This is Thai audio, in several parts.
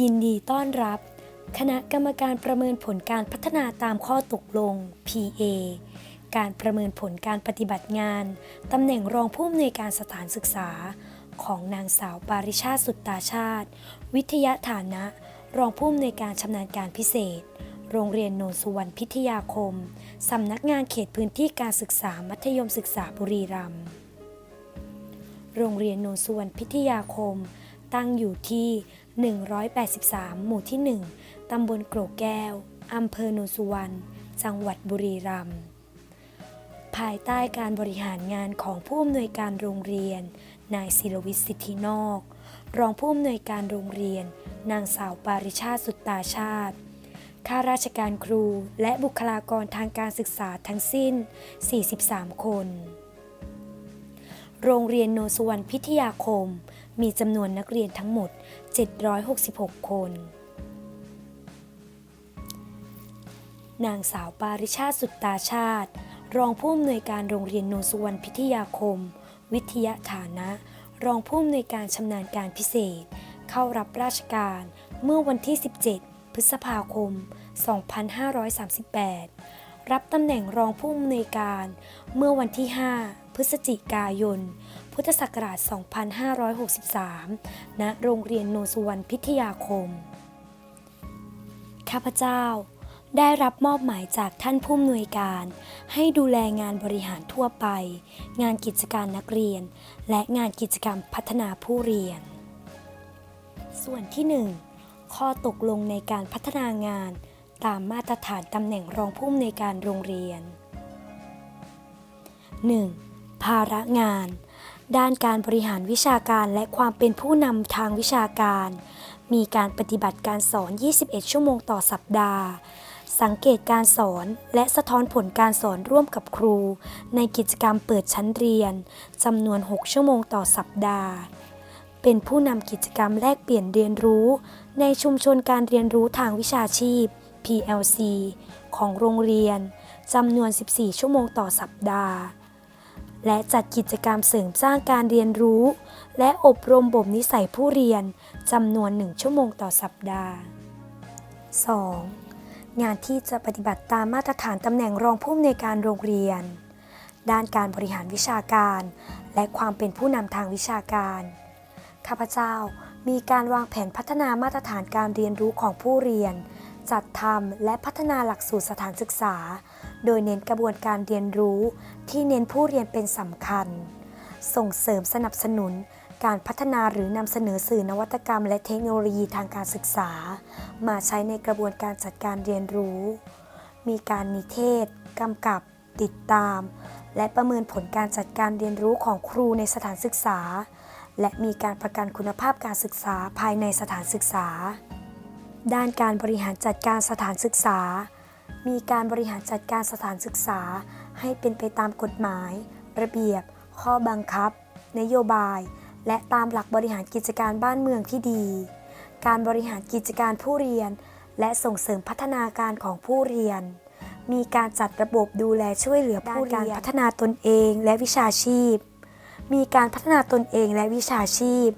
ยินดีต้อนรับ คณะกรรมการประเมินผลการพัฒนาตามข้อตกลง PA การประเมินผลการปฏิบัติงาน ตำแหน่งรองผู้อำนวยการสถานศึกษา ของนางสาวปาริชาติสุตตาชาติ วิทยาฐานะ รองผู้อำนวยการชำนาญการพิเศษ โรงเรียนโนนสุวรรณพิทยาคม สำนักงานเขตพื้นที่การศึกษามัธยมศึกษาบุรีรัมย์ โรงเรียนโนนสุวรรณพิทยาคม ตั้งอยู่ที่ 183 หมู่ที่ 1 ตำบลโกรกแก้ว อำเภอโนนสุวรรณ จังหวัดบุรีรัมย์ ภายใต้การบริหารงานของผู้อำนวยการโรงเรียน นายศิรวิทย์สิทธินอก รองผู้อำนวยการโรงเรียน นางสาวปาริชาติสุตตาชาติ ข้าราชการครูและบุคลากรทางการศึกษาทั้งสิ้น 43 คน โรงเรียนโนนสุวรรณพิทยาคม มีจำนวนนักเรียนทั้งหมด 766 คน นางสาวปาริชาติสุตตาชาติ รองผู้อำนวยการโรงเรียนโนสุวรรณพิทยาคม วิทยาฐานะ รองผู้อำนวยการชำนาญการพิเศษ เข้ารับราชการเมื่อวันที่ 17 พฤษภาคม 2538 รับตำแหน่งรองผู้อำนวยการเมื่อวันที่ 5 พฤศจิกายน พุทธศักราช 2563 ณ โรงเรียนโนสุวรรณพิทยาคม ข้าพเจ้าได้รับมอบหมายจากท่านผู้อำนวยการ ให้ดูแลงานบริหารทั่วไป งานกิจการนักเรียน และงานกิจกรรมพัฒนาผู้เรียน ส่วนที่ 1 ข้อตกลงในการพัฒนางาน ตามมาตรฐานตำแหน่งรองผู้อำนวยการโรงเรียน 1. ภาระงาน ด้านการบริหารวิชาการและความเป็นผู้นำทางวิชาการ มีการปฏิบัติการสอน 21 ชั่วโมงต่อสัปดาห์ สังเกตการสอนและสะท้อนผลการสอนร่วมกับครู ในกิจกรรมเปิดชั้นเรียนจำนวน 6 ชั่วโมงต่อสัปดาห์ เป็นผู้นำกิจกรรมแลกเปลี่ยนเรียนรู้ ในชุมชนการเรียนรู้ทางวิชาชีพ PLC ของโรงเรียนจำนวน 14 ชั่วโมงต่อสัปดาห์ และจัดกิจกรรมเสริมสร้างการเรียนรู้ และอบรมบ่มนิสัยผู้เรียนจำนวน 1 ชั่วโมงต่อสัปดาห์ 2. งานที่จะปฏิบัติตามมาตรฐานตำแหน่งรองผู้อำนวยการโรงเรียน ด้านการบริหารวิชาการ และความเป็นผู้นำทางวิชาการ ข้าพเจ้ามีการวางแผนพัฒนามาตรฐานการเรียนรู้ของผู้เรียน จัดทำและพัฒนาหลักสูตรสถานศึกษา โดยเน้นกระบวนการเรียนรู้ที่เน้นผู้เรียนเป็นสำคัญ ส่งเสริมสนับสนุนการพัฒนาหรือนำเสนอสื่อนวัตกรรม และเทคโนโลยีทางการศึกษา มาใช้ในกระบวนการจัดการเรียนรู้ มีการนิเทศกำกับ ติดตาม และประเมินผลการจัดการเรียนรู้ของครูในสถานศึกษา และมีการประกันคุณภาพการศึกษาภายในสถานศึกษา ด้านการบริหารจัดการสถานศึกษา มีการบริหารจัดการสถานศึกษา ให้เป็นไปตามกฎหมาย ระเบียบ ข้อบังคับ นโยบาย และตามหลักบริหารกิจการบ้านเมืองที่ดี การบริหารกิจการผู้เรียน และส่งเสริมพัฒนาการของผู้เรียน มีการจัดระบบดูแลช่วยเหลือผู้เรียนการพัฒนาตนเองและวิชาชีพ มีการพัฒนาตนเองและวิชาชีพ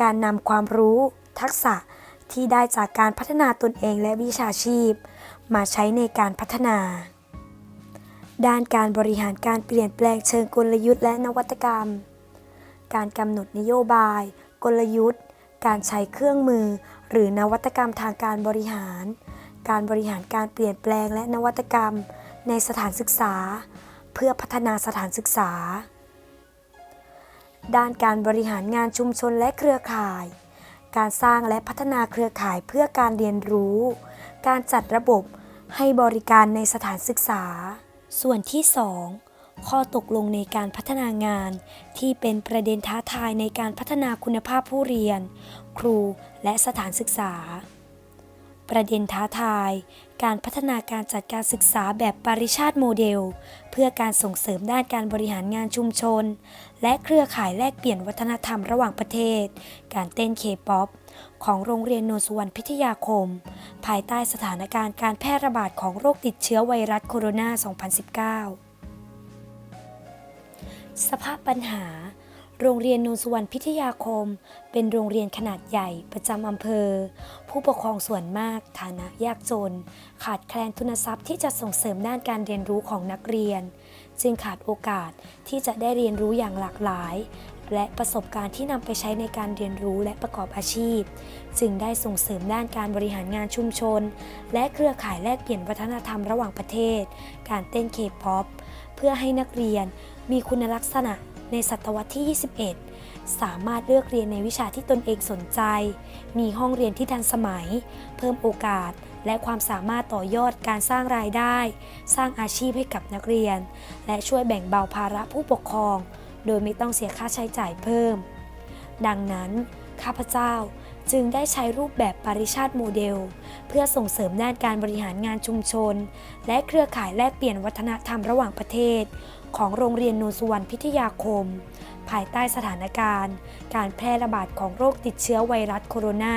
การนำความรู้ ทักษะที่ได้จากการพัฒนาตนเองและวิชาชีพ มาใช้ในการพัฒนา ด้านการบริหารการเปลี่ยนแปลงเชิงกลยุทธ์และนวัตกรรม การกำหนดนโยบาย กลยุทธ์ การใช้เครื่องมือ หรือนวัตกรรมทางการบริหาร การบริหารการเปลี่ยนแปลงและนวัตกรรม ในสถานศึกษา เพื่อพัฒนาสถานศึกษา ด้านการบริหารงานชุมชนและเครือข่าย การสร้างและพัฒนาเครือข่ายเพื่อการเรียนรู้ การจัดระบบให้บริการในสถานศึกษา ส่วนที่ 2 ข้อตกลงในการพัฒนางาน ที่เป็นประเด็นท้าทายในการพัฒนาคุณภาพผู้เรียน ครูและสถานศึกษา ประเด็นท้าทาย การพัฒนาการจัดการศึกษาแบบปริชาติโมเดล เพื่อการส่งเสริมด้านการบริหารงานชุมชน และเครือข่ายแลกเปลี่ยนวัฒนธรรมระหว่างประเทศ การเต้นเคป๊อป ของโรงเรียนนนสุวรรณพิทยาคม ภายใต้สถานการณ์การแพร่ระบาดของโรคติดเชื้อไวรัสโคโรนา 2019 สภาพปัญหา โรงเรียนนนสุวรรณพิทยาคม เป็นโรงเรียนขนาดใหญ่ประจำอำเภอ ผู้ปกครองส่วนมาก ฐานะยากจน ขาดแคลนทุนทรัพย์ที่จะส่งเสริมด้านการเรียนรู้ของนักเรียน จึงขาดโอกาสที่จะได้เรียนรู้อย่างหลากหลาย และประสบการณ์ที่นำไปใช้ในการเรียนรู้และประกอบอาชีพ จึงได้ส่งเสริมด้านการบริหารงานชุมชน และเครือข่ายแลกเปลี่ยนวัฒนธรรมระหว่างประเทศ การเต้นเคป๊อปเพื่อให้นักเรียนมีคุณลักษณะในศตวรรษที่ 21 สามารถเลือกเรียนในวิชาที่ตนเองสนใจ มีห้องเรียนที่ทันสมัย เพิ่มโอกาส และความสามารถต่อยอดการสร้างรายได้ สร้างอาชีพให้กับนักเรียน และช่วยแบ่งเบาภาระผู้ปกครอง โดยไม่ต้องเสียค่าใช้จ่ายเพิ่ม ดังนั้น ข้าพเจ้าจึงได้ใช้รูปแบบปริชาติโมเดล เพื่อส่งเสริมด้านการบริหารงานชุมชน และเครือข่ายแลกเปลี่ยนวัฒนธรรมระหว่างประเทศ ของโรงเรียนนนสุวรรณพิทยาคม ภายใต้สถานการณ์ การแพร่ระบาดของโรคติดเชื้อไวรัสโคโรนา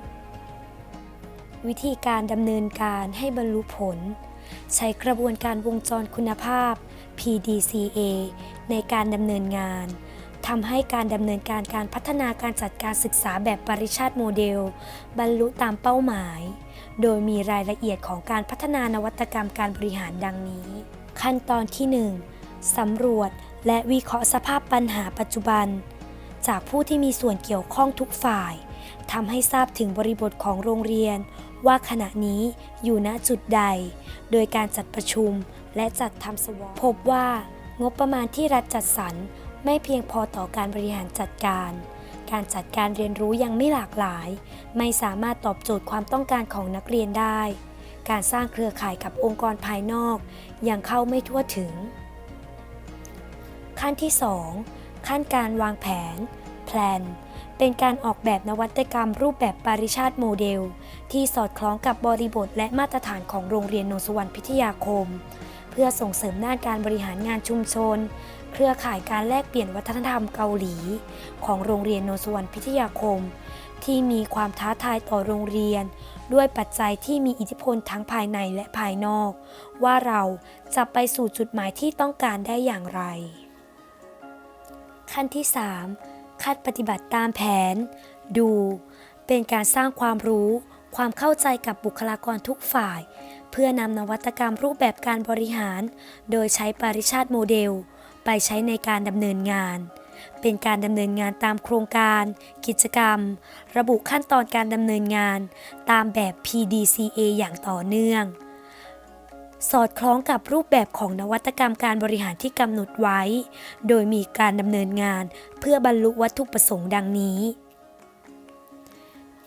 2019 วิธีการดำเนินการให้บรรลุผล ใช้กระบวนการวงจรคุณภาพ PDCA ในการดำเนินงานทำให้การดำเนินการการพัฒนาการจัดการศึกษาแบบปริชาติโมเดล บรรลุตามเป้าหมาย โดยมีรายละเอียดของการพัฒนานวัตกรรมการบริหารดังนี้ ขั้นตอนที่ 1สำรวจและวิเคราะห์สภาพปัญหาปัจจุบัน จากผู้ที่มีส่วนเกี่ยวข้องทุกฝ่ายทำให้ทราบถึงบริบทของโรงเรียน ว่าขณะนี้อยู่ณจุดใด โดยการจัดประชุม และจัดทำสวอพบว่างบประมาณที่รัฐจัดสรรไม่เพียงพอต่อการบริหารจัดการ การจัดการเรียนรู้ยังไม่หลากหลาย ไม่สามารถตอบโจทย์ความต้องการของนักเรียนได้ การสร้างเครือข่ายกับองค์กรภายนอกยังเข้าไม่ทั่วถึง ขั้นที่ 2 ขั้นการวางแผน แพลน เป็นการออกแบบนวัตกรรมรูปแบบปริชาติโมเดล ที่สอดคล้องกับบริบทและมาตรฐานของโรงเรียนโนนสวรรณพิทยาคม เพื่อส่งเสริมด้านการบริหารงานชุมชน เครือข่ายการแลกเปลี่ยนวัฒนธรรมเกาหลี ของโรงเรียนโนสวรรณพิทยาคม ที่มีความท้าทายต่อโรงเรียน ด้วยปัจจัยที่มีอิทธิพลทั้งภายในและภายนอก ว่าเราจะไปสู่จุดหมายที่ต้องการได้อย่างไร ขั้นที่3ขั้นปฏิบัติตามแผน ดู เป็นการสร้างความรู้ ความเข้าใจกับบุคลากรทุกฝ่าย เพื่อนำนวัตกรรมรูปแบบการบริหาร โดยใช้ปริชาติโมเดล ไปใช้ในการดำเนินงาน เป็นการดำเนินงานตามโครงการ กิจกรรม ระบุขั้นตอนการดำเนินงาน ตามแบบ PDCA อย่างต่อเนื่อง สอดคล้องกับรูปแบบของนวัตกรรมการบริหารที่กำหนดไว้ โดยมีการดำเนินงาน เพื่อบรรลุวัตถุประสงค์ดังนี้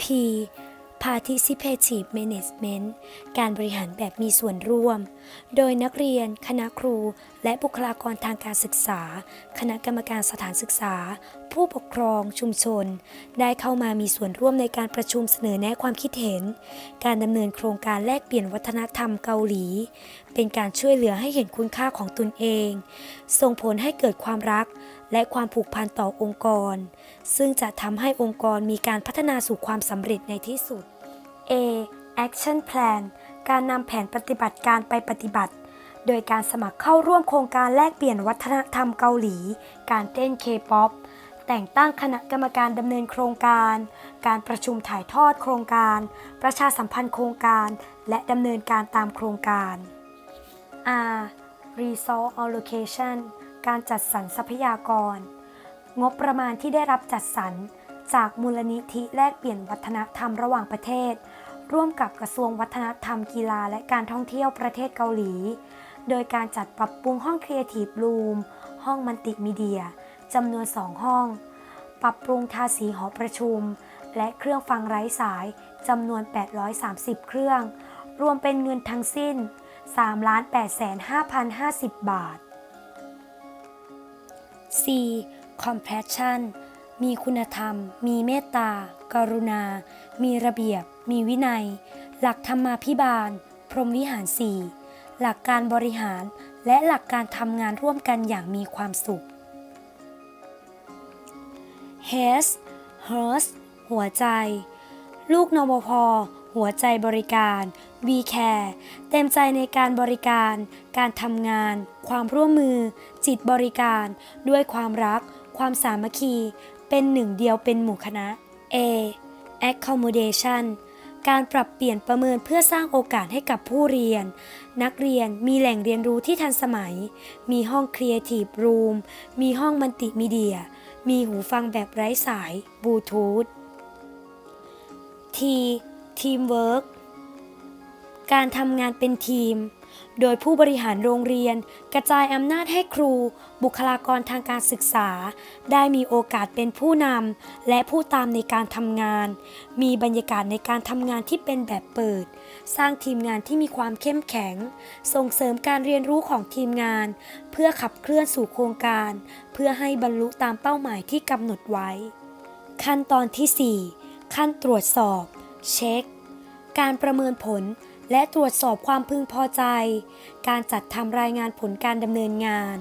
P Participative Management การบริหารแบบมีส่วนร่วม โดยนักเรียน คณะครู และบุคลากรทางการศึกษา คณะกรรมการสถานศึกษา ผู้ปกครอง ชุมชน ได้เข้ามามีส่วนร่วมในการประชุมเสนอแนะความคิดเห็น การดำเนินโครงการแลกเปลี่ยนวัฒนธรรมเกาหลี เป็นการช่วยเหลือให้เห็นคุณค่าของตนเอง ส่งผลให้เกิดความรักและความผูกพันต่อองค์กร ซึ่งจะทำให้องค์กรมีการพัฒนาสู่ความสำเร็จในที่สุด A Action Plan การนำแผนปฏิบัติการไปปฏิบัติ โดยการสมัครเข้าร่วมโครงการแลกเปลี่ยนวัฒนธรรมเกาหลี การเต้น K-POP แต่งตั้งคณะกรรมการดำเนินโครงการ การประชุมถ่ายทอดโครงการ ประชาสัมพันธ์โครงการ และดำเนินการตามโครงการ R Resource Allocation การจัดสรรทรัพยากร งบประมาณที่ได้รับจัดสรรจากมูลนิธิแลกเปลี่ยนวัฒนธรรมระหว่างประเทศ ร่วมกับกระทรวงวัฒนธรรมกีฬาและการท่องเที่ยวประเทศเกาหลี โดยการจัดปรับปรุงห้อง Creative Room ห้องมัลติมีเดียจำนวน 2 ห้อง ปรับปรุงทาสีหอประชุม และเครื่องฟังไร้สายจำนวน 830 เครื่อง รวมเป็นเงินทั้งสิ้น 3,850,050 บาท C compassion มีคุณธรรม มีเมตตา กรุณา มีระเบียบ มีวินัย หลักธรรมาภิบาล พรหมวิหาร4หลักการบริหาร และหลักการทำงานร่วมกันอย่างมีความสุข h e s h e r s หัวใจ ลูกนวพหัวใจบริการ We Care เต็มใจในการบริการ การทำงาน ความร่วมมือ จิตบริการ ด้วยความรัก ความสามัคคี เป็นหนึ่งเดียวเป็นหมู่คณะ A accommodation การปรับเปลี่ยนประเมินเพื่อสร้างโอกาสให้กับผู้เรียน นักเรียนมีแหล่งเรียนรู้ที่ทันสมัย มีห้อง Creative Room มีห้องมัลติมีเดีย มีหูฟังแบบไร้สายบลูทูธ T Teamwork การทำงานเป็นทีม โดยผู้บริหารโรงเรียนกระจายอำนาจให้ครู บุคลากรทางการศึกษา ได้มีโอกาสเป็นผู้นำและผู้ตามในการทำงาน มีบรรยากาศในการทำงานที่เป็นแบบเปิด สร้างทีมงานที่มีความเข้มแข็ง ส่งเสริมการเรียนรู้ของทีมงาน เพื่อขับเคลื่อนสู่โครงการ เพื่อให้บรรลุตามเป้าหมายที่กำหนดไว้ ขั้นตอนที่ 4 ขั้นตรวจสอบ เช็ค การประเมินผล และตรวจสอบความพึงพอใจ การจัดทำรายงานผลการดำเนินงาน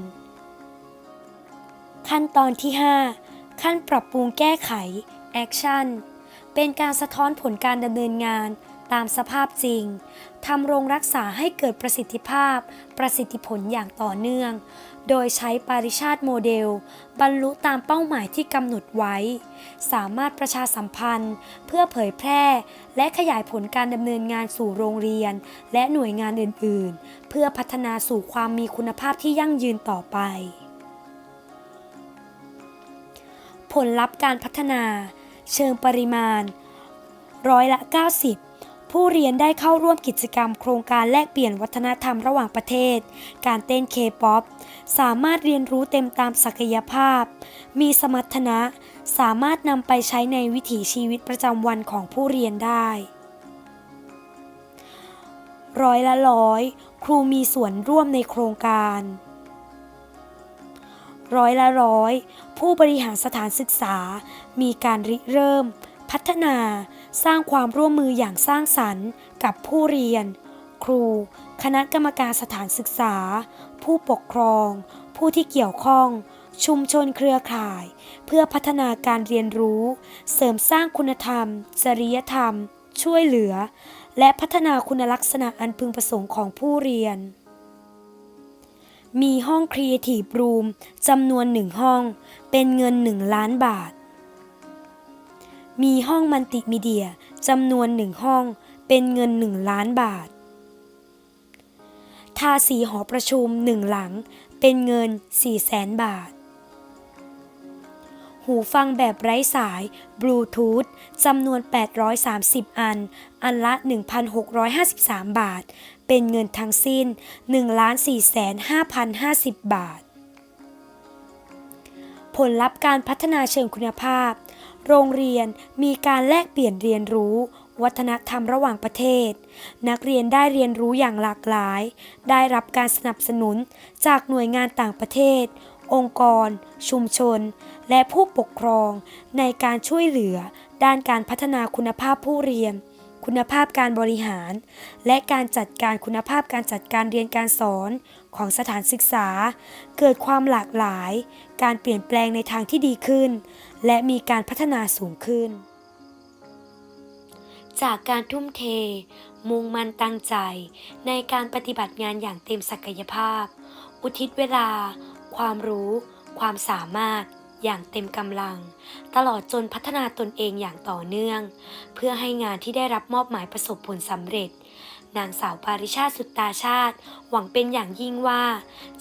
ขั้นตอนที่ 5 ขั้นปรับปรุงแก้ไข Action เป็นการสะท้อนผลการดำเนินงาน ตามสภาพจริงทำโรงรักษาให้เกิดประสิทธิภาพ ประสิทธิผลอย่างต่อเนื่อง โดยใช้ปาริชาติโมเดล บรรลุตามเป้าหมายที่กำหนดไว้ สามารถประชาสัมพันธ์ เพื่อเผยแพร่ และขยายผลการดำเนินงานสู่โรงเรียน และหน่วยงานอื่น ๆ เพื่อพัฒนาสู่ความมีคุณภาพที่ยั่งยืนต่อไป ผลลัพธ์การพัฒนา เชิงปริมาณ ร้อยละ 90 ผู้เรียนได้เข้าร่วมกิจกรรมโครงการแลกเปลี่ยนวัฒนธรรมระหว่างประเทศ การเต้นเคป๊อปสามารถเรียนรู้เต็มตามศักยภาพ มีสมรรถนะ สามารถนำไปใช้ในวิถีชีวิตประจำวันของผู้เรียนได้ ร้อยละร้อย ครูมีส่วนร่วมในโครงการร้อยละร้อย ผู้บริหารสถานศึกษา มีการริเริ่ม พัฒนาสร้างความร่วมมืออย่างสร้างสรรค์ กับผู้เรียน ครู คณะกรรมการสถานศึกษา ผู้ปกครอง ผู้ที่เกี่ยวข้อง ชุมชนเครือข่าย เพื่อพัฒนาการเรียนรู้ เสริมสร้างคุณธรรม จริยธรรม ช่วยเหลือ และพัฒนาคุณลักษณะอันพึงประสงค์ของผู้เรียนมีห้อง Creative Room จำนวนหนึ่งห้อง เป็นเงิน 1 ล้านบาท มีห้องมัลติมีเดียจำนวนหนึ่งห้องเป็นเงิน1ล้านบาท ทาสีหอประชุมหนึ่งหลังเป็นเงิน4แสนบาท หูฟังแบบไร้สายบลูทูธจำนวน 830 อัน อันละ 1,653 บาท เป็นเงินทั้งสิ้น 1,405,050 บาท ผลลัพธ์การพัฒนาเชิงคุณภาพ โรงเรียนมีการแลกเปลี่ยนเรียนรู้ วัฒนธรรมระหว่างประเทศ นักเรียนได้เรียนรู้อย่างหลากหลาย ได้รับการสนับสนุนจากหน่วยงานต่างประเทศ องค์กร ชุมชน และผู้ปกครอง ในการช่วยเหลือด้านการพัฒนาคุณภาพผู้เรียน คุณภาพการบริหาร และการจัดการคุณภาพการจัดการเรียนการสอนของสถานศึกษา เกิดความหลากหลาย การเปลี่ยนแปลงในทางที่ดีขึ้น และมีการพัฒนาสูงขึ้น จากการทุ่มเท มุ่งมั่นตั้งใจ ในการปฏิบัติงานอย่างเต็มศักยภาพ อุทิศเวลา ความรู้ ความสามารถ อย่างเต็มกำลัง ตลอดจนพัฒนาตนเองอย่างต่อเนื่อง เพื่อให้งานที่ได้รับมอบหมายประสบผลสำเร็จ นางสาวปาริชาติสุตตาชาติ หวังเป็นอย่างยิ่งว่า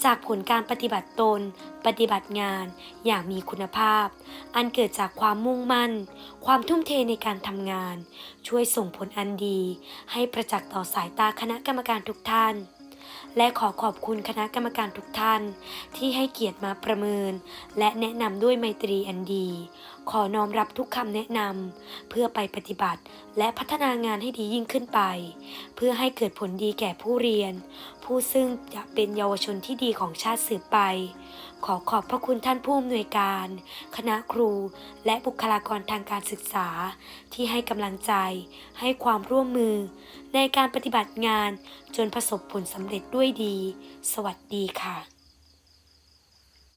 จากผลการปฏิบัติตน ปฏิบัติงานอย่างมีคุณภาพ อันเกิดจากความมุ่งมั่น ความทุ่มเทในการทำงาน ช่วยส่งผลอันดี ให้ประจักษ์ต่อสายตาคณะกรรมการทุกท่าน และขอขอบคุณคณะกรรมการทุกท่าน ที่ให้เกียรติมาประเมิน และแนะนำด้วยไมตรีอันดี ขอน้อมรับทุกคำแนะนำเพื่อไปปฏิบัติ และพัฒนางานให้ดียิ่งขึ้นไป เพื่อให้เกิดผลดีแก่ผู้เรียน ผู้ซึ่งจะเป็นเยาวชนที่ดีของชาติสืบไป ขอขอบพระคุณท่านผู้อำนวยการ คณะครู และบุคลากรทางการศึกษา ที่ให้กำลังใจ ให้ความร่วมมือ ในการปฏิบัติงานจนประสบผลสำเร็จด้วยดี สวัสดีค่ะ